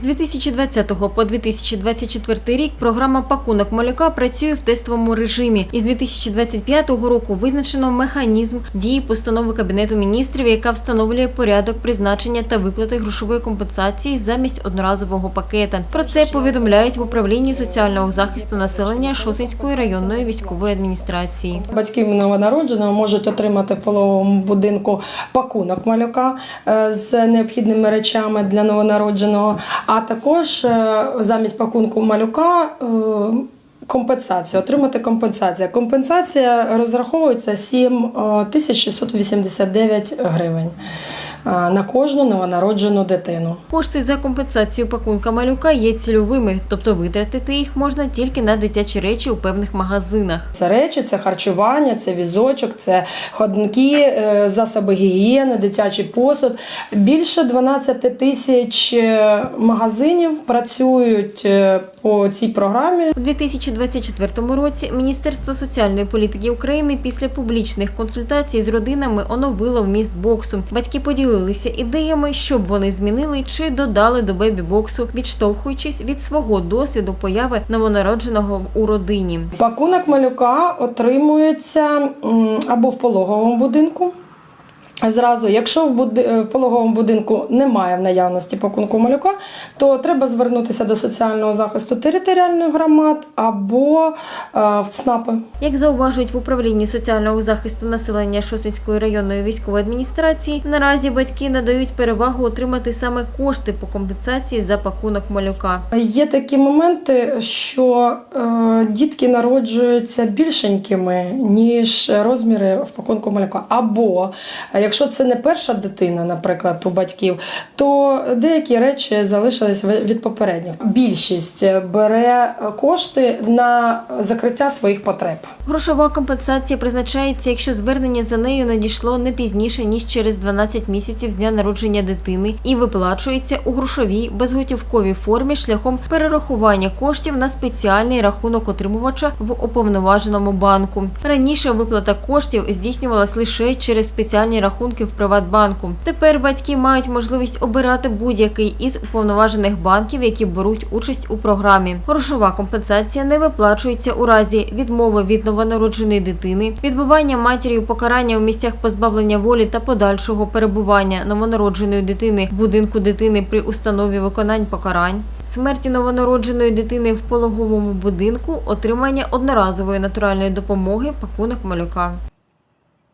З 2020 по 2024 рік програма «Пакунок малюка» працює в тестовому режимі. І з 2025 року визначено механізм дії постанови Кабінету міністрів, яка встановлює порядок призначення та виплати грошової компенсації замість одноразового пакета. Про це повідомляють в управлінні соціального захисту населення Шосинської районної військової адміністрації. Батьки новонародженого можуть отримати в пологовому будинку пакунок малюка е, з необхідними речами для новонародженого, а також е, замість пакунку малюка. Компенсація, Компенсацію, отримати компенсація. Компенсація розраховується 7 е, тисяч 689 гривень е, на кожну новонароджену дитину. Кошти за компенсацію пакунка малюка є цільовими, тобто витратити їх можна тільки на дитячі речі у певних магазинах. Це речі, це харчування, це візочок, це ходунки, е, засоби гігієни, дитячий посуд. Більше 12 тисяч е, магазинів працюють е, по цій програмі. У 2024 році Міністерство соціальної політики України після публічних консультацій з родинами оновило вміст боксу. Батьки поділилися ідеями, що б вони змінили чи додали до бебі-боксу, відштовхуючись від свого досвіду появи новонародженого у родині. Пакунок малюка отримується або в пологовому будинку. Зразу, якщо в, буди- е, в пологовому будинку немає в наявності пакунку малюка, то треба звернутися до соціального захисту територіальних громад або е, в ЦНАПи. Як зауважують в управлінні соціального захисту населення Шосницької районної військової адміністрації, наразі батьки надають перевагу отримати саме кошти по компенсації за пакунок малюка. Є такі моменти, що е, дітки народжуються більшенькими, ніж розміри в пакунку малюка. Або е, якщо це не перша дитина, наприклад, у батьків, то деякі речі залишились від попередніх. Більшість бере кошти на закриття своїх потреб. Грошова компенсація призначається, якщо звернення за нею надійшло не пізніше ніж через 12 місяців з дня народження дитини і виплачується у грошовій безготівковій формі шляхом перерахування коштів на спеціальний рахунок отримувача в уповноваженому банку. Раніше виплата коштів здійснювалась лише через спеціальні рахунки в Приватбанку. Тепер батьки мають можливість обирати будь-який із уповноважених банків, які беруть участь у програмі. Грошова компенсація не виплачується у разі відмови від новонародженої дитини, відбування матір'ю покарання у місцях позбавлення волі та подальшого перебування новонародженої дитини в будинку дитини при установі виконань покарань, смерті новонародженої дитини в пологовому будинку, отримання одноразової натуральної допомоги пакунок малюка.